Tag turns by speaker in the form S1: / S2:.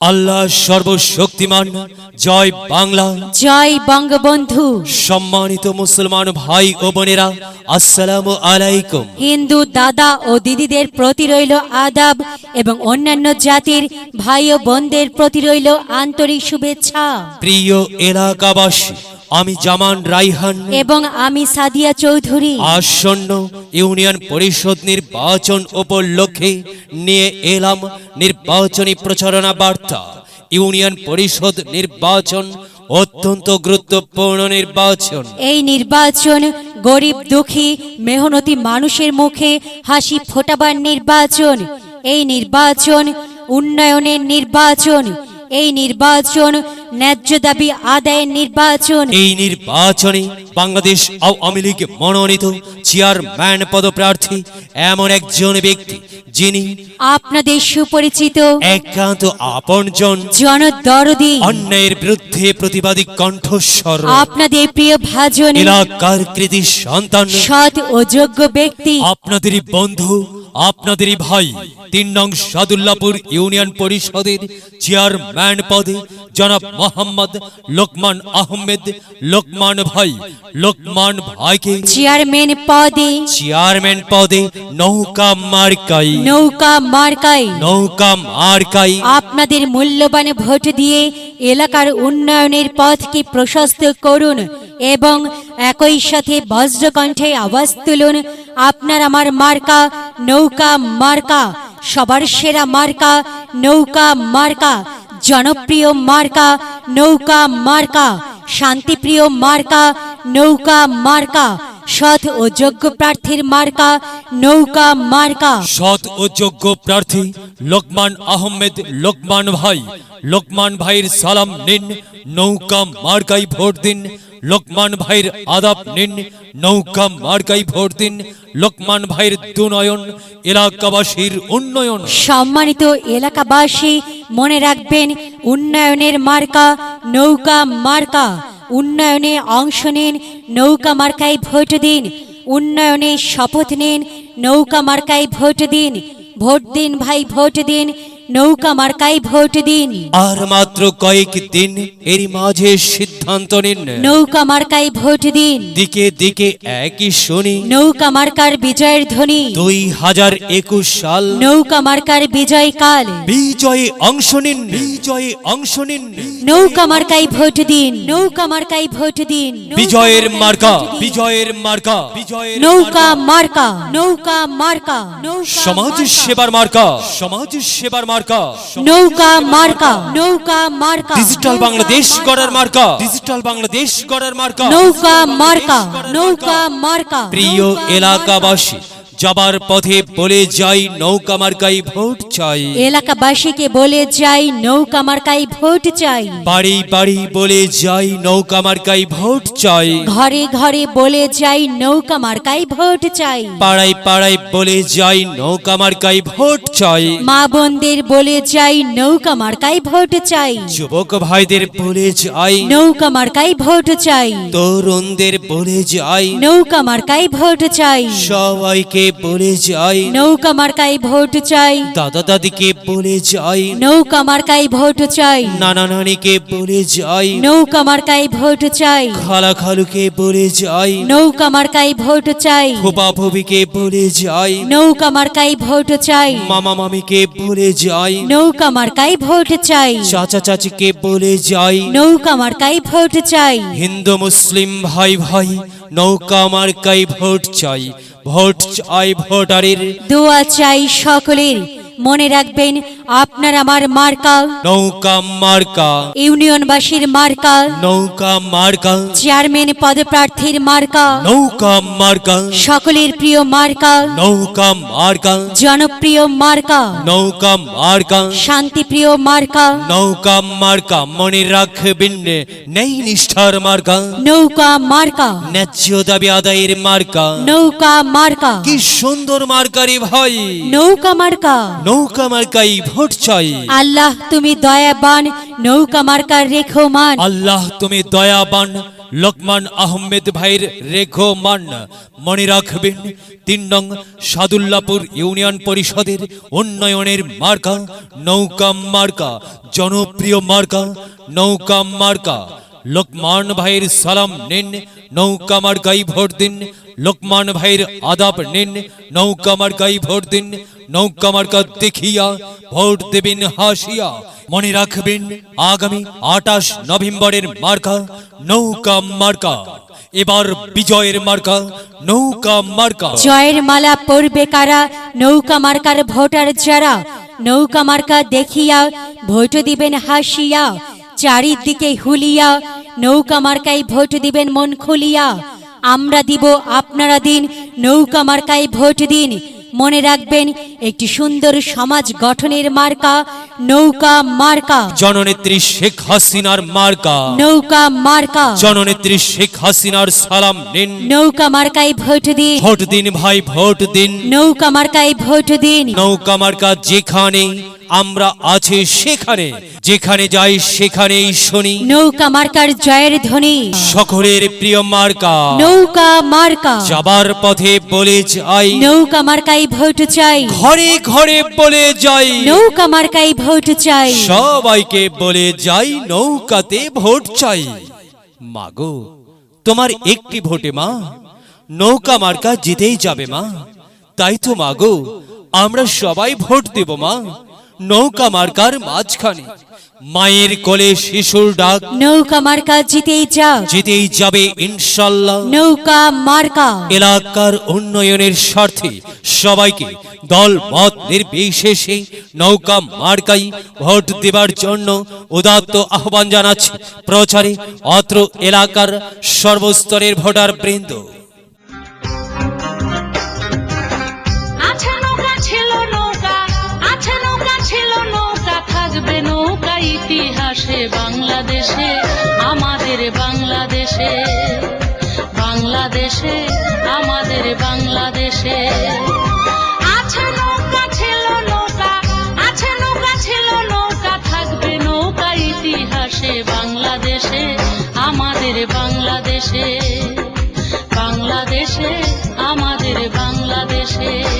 S1: আল্লাহ সর্বশক্তিমান। জয় বাংলা।
S2: জয় বঙ্গবন্ধু।
S1: সম্মানিত মুসলমান ভাই ও বোনেরা আসসালাম আলাইকুম।
S2: হিন্দু দাদা ও দিদিদের প্রতি রইল আদাব এবং অন্যান্য জাতির ভাই ও বোনদের প্রতি রইল আন্তরিক শুভেচ্ছা।
S1: প্রিয় এলাকাবাসী আমি জামান রাইহান।
S2: এবং আমি সাদিয়া চৌধুরী।
S1: আসন্ন ইউনিয়ন পরিষদ নির্বাচন উপলক্ষে নিয়ে এলাম নির্বাচনী প্রচারণা বার্তা। ইউনিয়ন পরিষদ নির্বাচন অত্যন্ত গুরুত্বপূর্ণ নির্বাচন।
S2: এই নির্বাচন গরিব দুঃখী মেহনতি মানুষের মুখে হাসি ফোটাবার নির্বাচন। এই নির্বাচন উন্নয়নের নির্বাচন। এই নির্বাচন ন্যায্য দাবি আদায়ের নির্বাচন।
S1: এই নির্বাচনে বাংলাদেশ আওয়ামী লীগ মনোনীত চেয়ারম্যান পদপ্রার্থী এমন একজন ব্যক্তি যিনি
S2: আপনাদের সুপরিচিত
S1: একান্ত আপনজন
S2: জনদরদি।
S1: অন্যায়ের বিরুদ্ধে প্রতিবাদী কণ্ঠস্বর।
S2: আপনাদের প্রিয় ভাজন
S1: এলাকার কৃতি সন্তান।
S2: সৎ ও যোগ্য ব্যক্তি।
S1: আপনাদেরই বন্ধু আপনাদেরই ভাই তিন নং সাদুল্লাপুর ইউনিয়ন পরিষদের চেয়ারম্যান পদে জনাব মোহাম্মদ লোকমান আহমেদ লোকমান ভাই লোকমান ভাইকে
S2: চেয়ারম্যান পদে
S1: চেয়ারম্যান পদে নৌকা মার্কাই
S2: নৌকা মার্কাই
S1: নৌকা মার্কাই
S2: আপনাদের মূল্যবান ভোট দিয়ে এলাকার উন্নয়নের পথকে প্রশস্ত করুন এবং একই সাথে বজ্রকণ্ঠে আওয়াজ তুলুন। আপনার আমার মার্কা নৌকা মার্কা, সবার সেরা মার্কা, নৌকা মার্কা, জনপ্রিয় মার্কা, নৌকা মার্কা, শান্তিপ্রিয় মার্কা, নৌকা মার্কা। সৎ ও যোগ্য প্রার্থীর মার্কা নৌকা মার্কা।
S1: সৎ ও যোগ্য প্রার্থী লোকমান আহমেদ লোকমান ভাই। লোকমান ভাইয়ের সালাম নিন নৌকা মার্কাই ভোট দিন। লোকমান ভাইয়ের আদাব নিন নৌকা মার্কাই ভোট দিন। লোকমান ভাইয়ের দুনয়ন এলাকাবাসীর উন্নয়ন।
S2: সম্মানিত এলাকাবাসী মনে রাখবেন উন্নয়নের মার্কা নৌকা মার্কা। উন্নয়নে অংশ নিন, নৌকা মার্কায় ভোট দিন। উন্নয়নে শপথ নিন, নৌকা মার্কায় ভোট দিন। ভোট দিন ভাই, ভোট দিন, নৌকা মার্কায় ভোট দিন।
S1: আর মাত্র কয়েক দিন এরই মাঝে সিদ্ধান্ত নিন।
S2: নৌকা মার্কায় ভোট দিন।
S1: দিকে দিকে একই শুনি।
S2: নৌকা মার্কার বিজয়ের ধ্বনি।
S1: দুই হাজার একুশ সাল।
S2: নৌকা মার্কার বিজয় কাল।
S1: বিজয়ে অংশ নিন। বিজয়ে অংশ নিন।
S2: নৌকা মার্কায় ভোট দিন। নৌকা মার্কায় ভোট দিন।
S1: বিজয়ের মার্কা। বিজয়ের মার্কা। বিজয়ের
S2: নৌকা মার্কা। নৌকা মার্কা।
S1: সমাজ সেবার মার্কা। সমাজ সেবার মার্কা।
S2: নৌকা মার্কা। নৌকা মার্কা।
S1: ডিজিটাল বাংলাদেশ গড়ার মার্কা। ডিজিটাল বাংলাদেশ গড়ার মার্কা।
S2: নৌকা মার্কা নৌকা মার্কা।
S1: প্রিয় এলাকাবাসী যাবার পথে বলে যাই নৌকা মার্কাই ভোট চাই।
S2: এলাকাবাসীকে বলে যাই নৌকা মার্কায় ভোট চাই।
S1: বাড়ি বাড়ি বলে যাই নৌকা মার্কাই ভোট চাই।
S2: ঘরে ঘরে বলে যাই নৌকা মার্কায় ভোট চাই।
S1: পাড়ায় পাড়ায় বলে যাই নৌকা মার্কাই ভোট চাই।
S2: মা বোনদের বলে যাই নৌকা মার্কায় ভোট চাই।
S1: যুবক ভাইদের বলে যাই
S2: নৌকা মার্কায় ভোট চাই।
S1: তরুণদের বলে যাই
S2: নৌকা মার্কায় ভোট চাই।
S1: সবাইকে বলে যাই।
S2: নৌকা মার্কায় ভোট চাই।
S1: দাদা দাদিকে বলে যাই।
S2: নৌকা মার্কায় ভোট চাই।
S1: নানা নানিকে বলে যাই।
S2: নৌকা মার্কায় ভোট চাই।
S1: খালা খালুকে বলে যাই।
S2: নৌকা মার্কায় ভোট চাই।
S1: ফুপা ফুবিকে বলে যাই।
S2: নৌকা মার্কায় ভোট চাই।
S1: মামা মামিকে বলে যাই।
S2: নৌকা মার্কায় ভোট চাই।
S1: চাচা চাচিকে বলে যাই।
S2: নৌকা মার্কায় ভোট চাই।
S1: হিন্দু মুসলিম ভাই ভাই নৌকা মার্কাই ভোট চাই ভোট চাই ভোটারের।
S2: দোয়া চাই সকলের। মনে রাখবেন আপনার আমার মার্কা।
S1: নৌকা মার্কা।
S2: ইউনিয়নবাসীর মার্কা।
S1: নৌকা মার্কা।
S2: চেয়ারম্যান পদপ্রার্থীর মার্কা।
S1: নৌকা মার্কা।
S2: সকলের প্রিয় মার্কা।
S1: নৌকা মার্কা।
S2: জনপ্রিয় মার্কা।
S1: নৌকা মার্কা।
S2: শান্তিপ্রিয় মার্কা।
S1: নৌকা মার্কা মনে রাখবেন নেই নিষ্ঠার মার্কা।
S2: নৌকা মার্কা।
S1: ন্যায্য দাবি আদায়ের মার্কা।
S2: নৌকা মার্কা।
S1: কি সুন্দর মার্কারি ভাই।
S2: নৌকা মার্কা।
S1: নৌকা মার্কাই ভোট চাই।
S2: আল্লাহ তুমি দয়াবান নৌকা মার্কার রেখমান।
S1: আল্লাহ তুমি দয়াবান লোকমান আহমেদ ভাইয়ের রেখমান। মনে রাখবেন তিন নং সাদুল্লাপুর ইউনিয়ন পরিষদের উন্নয়নের মার্কা নৌকা মার্কা জনপ্রিয় মার্কা নৌকা মার্কা। লোকমান ভাইয়ের সালাম নিন নৌকা মার্কাই ভোট দিন। লোকমান ভাইয়ের আদাব নিন নৌকা মার্কাই ভোট দিন। নৌকা মার্কা দেখিয়া ভোট দেবেন হাসিয়া। মনে রাখবেন, আগামী আটাশ নভেম্বরের মার্কা নৌকা এবার বিজয়ের
S2: জয়ের মালা পরবে কারা? নৌকা মার্কার ভোটার যারা? নৌকা মার্কা দেখিয়া ভোট দিবেন হাসিয়া। চারিদিকে হুলিয়া নৌকা মার্কায় ভোট দিবেন মন খুলিয়া। আমরা দিব আপনারা দিন, নৌকা মার্কায় ভোট দিন। মনে রাখবেন একটি সুন্দর সমাজ গঠনের মার্কা নৌকা মার্কা।
S1: জননেত্রী শেখ হাসিনার মার্কা।
S2: নৌকা মার্কা।
S1: জননেত্রী শেখ হাসিনার সালাম নিন।
S2: নৌকা মার্কায় ভোট দিন।
S1: ভোট দিন ভাই ভোট দিন।
S2: নৌকা মার্কায় ভোট দিন।
S1: নৌকা মার্কা যেখানে আমরা আছি সেখানে। যেখানে যাই সেখানেই শুনি।
S2: নৌকা মার্কার জয়ের ধ্বনি।
S1: সকলের প্রিয় মার্কা।
S2: নৌকা মার্কা।
S1: যাবার পথে বলে যাই।
S2: নৌকা মার্কায় ভোট চাই।
S1: ঘরে ঘরে বলে যাই।
S2: নৌকা মার্কায় ভোট চাই।
S1: সবাইকে বলে যাই নৌকাতে ভোট চাই। মাগো তোমার একটি ভোটে মা। নৌকা মার্কা জিতেই যাবে মা। তাই তো মাগো আমরা সবাই ভোট দেব মা। নৌকা মার্কার মাঝখানে। মায়ের কোলে শিশুর ডাক।
S2: নৌকা মার্কা জিতেই যা।
S1: জিতেই যাবে ইনশাল্লাহ।
S2: নৌকা মার্কা।
S1: এলাকার উন্নয়নের স্বার্থে সবাইকে দল মত নির্বিশেষে নৌকা মার্কাই ভোট দেবার জন্য উদাত্ত আহ্বান জানাচ্ছে প্রচারে অত্র এলাকার সর্বস্তরের ভোটার বৃন্দ।
S3: ইতিহাসে, বাংলাদেশে, আমাদের বাংলাদেশে বাংলাদেশে, আমাদের বাংলাদেশে। আছে নৌকা নৌকা থাকবে নৌকা ইতিহাসে, বাংলাদেশে, আমাদের বাংলাদেশে বাংলাদেশে, আমাদের বাংলাদেশে।